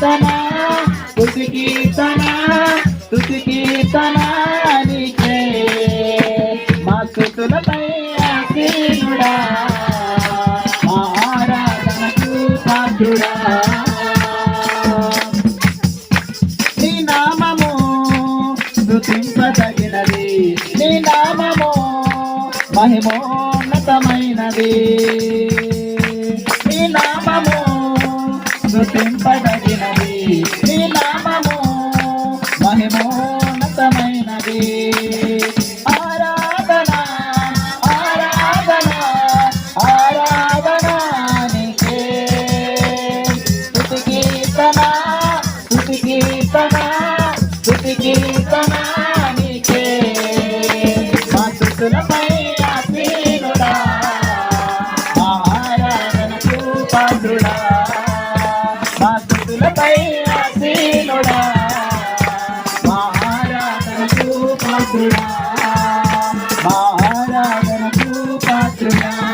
కీర్తన స్థుతి కీర్తన స్థుతి కీర్తన నీకే. మా స్థుతులపై ఆశీనుడా మా ఆరాధనకు పాత్రుడా నీ నామము స్థుతింపదగినది. నీ నామము మహిమోన్నతమైనది. నీ నామము స్థుతింపదగినది నీ నామము మహిమోన్నతమైనది. ఆరాధన ఆరాధన ఆరాధన నీకే స్తుతి కీర్తన స్తుతి కీర్తన స్తుతి కీర్తన నీకే మా ఆరాధనకు పాత్రుడా మా స్తుతులపై ఆసీనుడా మా పాత్రుడా. మా పాత్రుడా.